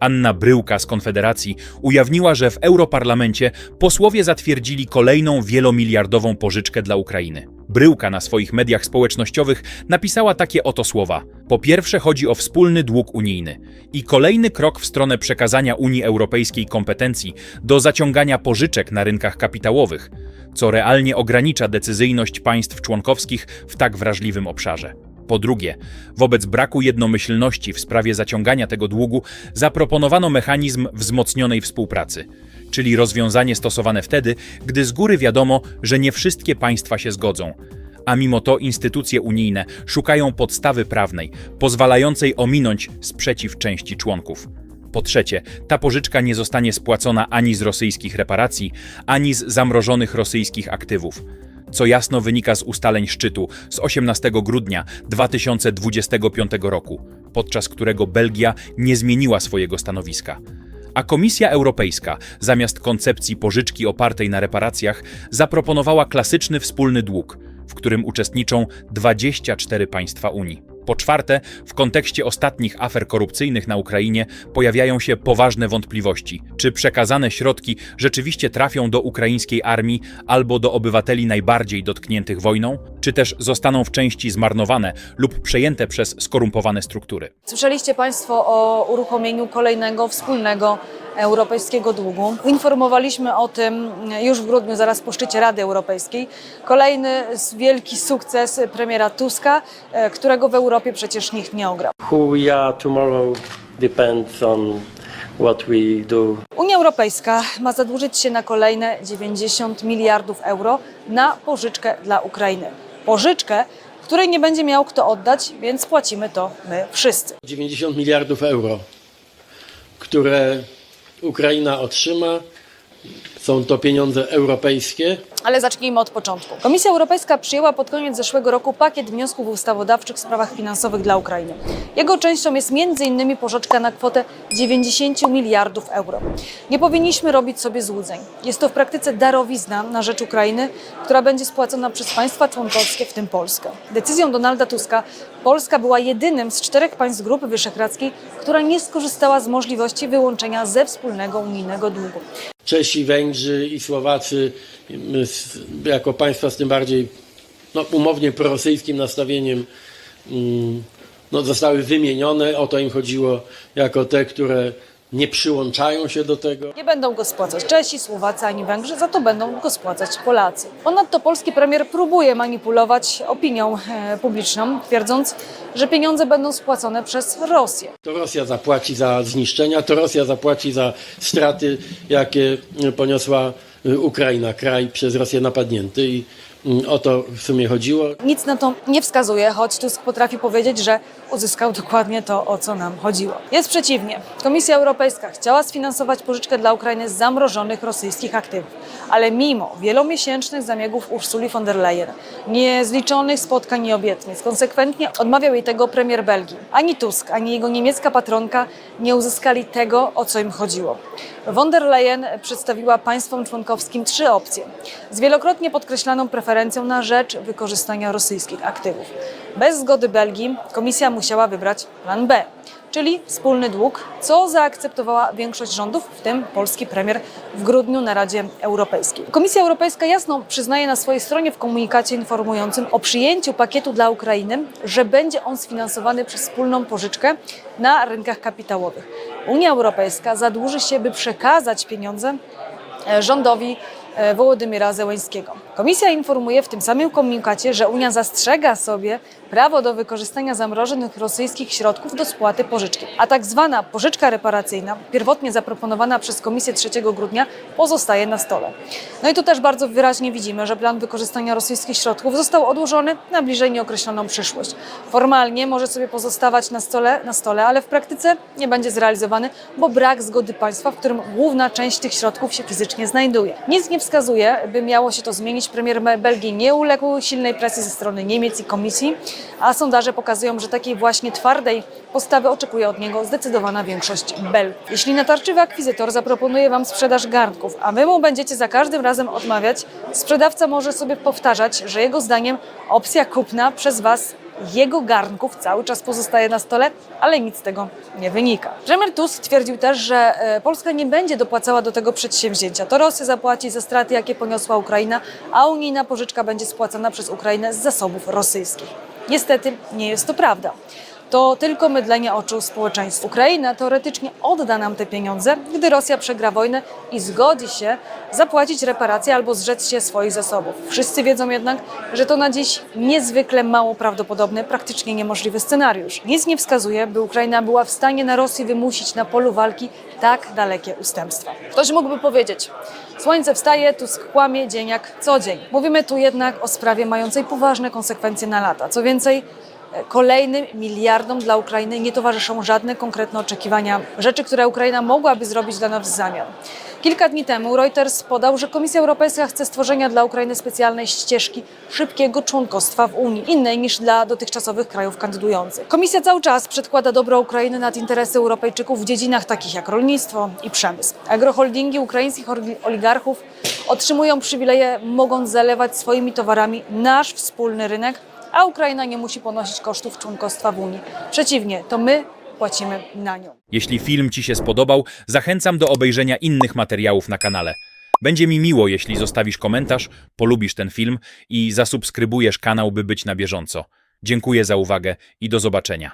Anna Bryłka z Konfederacji ujawniła, że w Europarlamencie posłowie zatwierdzili kolejną wielomiliardową pożyczkę dla Ukrainy. Bryłka na swoich mediach społecznościowych napisała takie oto słowa. Po pierwsze chodzi o wspólny dług unijny i kolejny krok w stronę przekazania Unii Europejskiej kompetencji do zaciągania pożyczek na rynkach kapitałowych, co realnie ogranicza decyzyjność państw członkowskich w tak wrażliwym obszarze. Po drugie, wobec braku jednomyślności w sprawie zaciągania tego długu zaproponowano mechanizm wzmocnionej współpracy, czyli rozwiązanie stosowane wtedy, gdy z góry wiadomo, że nie wszystkie państwa się zgodzą, a mimo to instytucje unijne szukają podstawy prawnej pozwalającej ominąć sprzeciw części członków. Po trzecie, ta pożyczka nie zostanie spłacona ani z rosyjskich reparacji, ani z zamrożonych rosyjskich aktywów co jasno wynika z ustaleń szczytu z 18 grudnia 2025 roku, podczas którego Belgia nie zmieniła swojego stanowiska. A Komisja Europejska, zamiast koncepcji pożyczki opartej na reparacjach, zaproponowała klasyczny wspólny dług, w którym uczestniczą 24 państwa Unii. Po czwarte, w kontekście ostatnich afer korupcyjnych na Ukrainie pojawiają się poważne wątpliwości, czy przekazane środki rzeczywiście trafią do ukraińskiej armii albo do obywateli najbardziej dotkniętych wojną, czy też zostaną w części zmarnowane lub przejęte przez skorumpowane struktury. Słyszeliście Państwo o uruchomieniu kolejnego wspólnego europejskiego długu. Informowaliśmy o tym już w grudniu, zaraz po szczycie Rady Europejskiej. Kolejny wielki sukces premiera Tuska, e, którego w Europie przecież nikt nie ograł. Who we are tomorrow depends on what we do Unia Europejska ma zadłużyć się na kolejne 90 miliardów euro na pożyczkę dla Ukrainy. Pożyczkę, której nie będzie miał kto oddać, więc płacimy to my wszyscy. 90 miliardów euro, które Ukraina otrzyma. Są to pieniądze europejskie. Ale zacznijmy od początku. Komisja Europejska przyjęła pod koniec zeszłego roku pakiet wniosków ustawodawczych w sprawach finansowych dla Ukrainy. Jego częścią jest m.in. pożyczka na kwotę 90 miliardów euro. Nie powinniśmy robić sobie złudzeń. Jest to w praktyce darowizna na rzecz Ukrainy, która będzie spłacona przez państwa członkowskie, w tym Polskę. Decyzją Donalda Tuska Polska była jedynym z czterech państw Grupy Wyszehradzkiej, która nie skorzystała z możliwości wyłączenia ze wspólnego unijnego długu. Czesi, Węgrzy i Słowacy jako państwa z tym bardziej no, umownie prorosyjskim nastawieniem mm, no, zostały wymienione. O to im chodziło jako te, które nie przyłączają się do tego. Nie będą go spłacać Czesi, Słowacy ani Węgrzy, za to będą go spłacać Polacy. Ponadto polski premier próbuje manipulować opinią e, publiczną, twierdząc, że pieniądze będą spłacone przez Rosję. To Rosja zapłaci za zniszczenia, to Rosja zapłaci za straty, jakie poniosła Ukraina, kraj przez Rosję napadnięty. I mm, o to w sumie chodziło. Nic na to nie wskazuje, choć Tusk potrafi powiedzieć, że uzyskał dokładnie to, o co nam chodziło. Jest przeciwnie. Komisja Europejska chciała sfinansować pożyczkę dla Ukrainy z zamrożonych rosyjskich aktywów, ale mimo wielomiesięcznych zamiegów Ursuli von der Leyen, niezliczonych spotkań i obietnic, konsekwentnie odmawiał jej tego premier Belgii. Ani Tusk, ani jego niemiecka patronka nie uzyskali tego, o co im chodziło. Von der Leyen przedstawiła państwom członkowskim trzy opcje z wielokrotnie podkreślaną preferencją na rzecz wykorzystania rosyjskich aktywów. Bez zgody Belgii komisja musiała wybrać plan B, czyli wspólny dług, co zaakceptowała większość rządów, w tym polski premier w grudniu na Radzie Europejskiej. Komisja Europejska jasno przyznaje na swojej stronie w komunikacie informującym o przyjęciu pakietu dla Ukrainy, że będzie on sfinansowany przez wspólną pożyczkę na rynkach kapitałowych. Unia Europejska zadłuży się, by przekazać pieniądze e, rządowi Wołodymyra Zełenskiego. Komisja informuje w tym samym komunikacie, że Unia zastrzega sobie prawo do wykorzystania zamrożonych rosyjskich środków do spłaty pożyczki. A tak zwana pożyczka reparacyjna, pierwotnie zaproponowana przez Komisję 3 grudnia, pozostaje na stole. No i tu też bardzo wyraźnie widzimy, że plan wykorzystania rosyjskich środków został odłożony na bliżej nieokreśloną przyszłość. Formalnie może sobie pozostawać na stole, na stole, ale w praktyce nie będzie zrealizowany, bo brak zgody państwa, w którym główna część tych środków się fizycznie znajduje. Nic nie wskazuje, by miało się to zmienić. Premier Belgii nie uległ silnej presji ze strony Niemiec i Komisji, a sondaże pokazują, że takiej właśnie twardej postawy oczekuje od niego zdecydowana większość Belg. Jeśli natarczywy akwizytor zaproponuje Wam sprzedaż garnków, a Wy mu będziecie za każdym razem odmawiać, sprzedawca może sobie powtarzać, że jego zdaniem opcja kupna przez Was jego garnków cały czas pozostaje na stole, ale nic z tego nie wynika. Premier Tusk twierdził też, że e, Polska nie będzie dopłacała do tego przedsięwzięcia. To Rosja zapłaci za straty, jakie poniosła Ukraina, a unijna pożyczka będzie spłacana przez Ukrainę z zasobów rosyjskich. Niestety nie jest to prawda. To tylko mydlenie oczu społeczeństw. Ukraina teoretycznie odda nam te pieniądze, gdy Rosja przegra wojnę i zgodzi się zapłacić reparacje albo zrzec się swoich zasobów. Wszyscy wiedzą jednak, że to na dziś niezwykle mało prawdopodobny, praktycznie niemożliwy scenariusz. Nic nie wskazuje, by Ukraina była w stanie na Rosję wymusić na polu walki tak dalekie ustępstwa. Ktoś mógłby powiedzieć, słońce wstaje, Tusk kłamie dzień jak co dzień. Mówimy tu jednak o sprawie mającej poważne konsekwencje na lata. Co więcej, kolejnym miliardom dla Ukrainy nie towarzyszą żadne konkretne oczekiwania, rzeczy, które Ukraina mogłaby zrobić dla nas w zamian. Kilka dni temu Reuters podał, że Komisja Europejska chce stworzenia dla Ukrainy specjalnej ścieżki szybkiego członkostwa w Unii, innej niż dla dotychczasowych krajów kandydujących. Komisja cały czas przedkłada dobro Ukrainy nad interesy Europejczyków w dziedzinach takich jak rolnictwo i przemysł. Agroholdingi ukraińskich oli- oligarchów otrzymują przywileje, mogąc zalewać swoimi towarami nasz wspólny rynek, a Ukraina nie musi ponosić kosztów członkostwa w Unii. Przeciwnie, to my płacimy na nią. Jeśli film Ci się spodobał, zachęcam do obejrzenia innych materiałów na kanale. Będzie mi miło, jeśli zostawisz komentarz, polubisz ten film i zasubskrybujesz kanał, by być na bieżąco. Dziękuję za uwagę i do zobaczenia.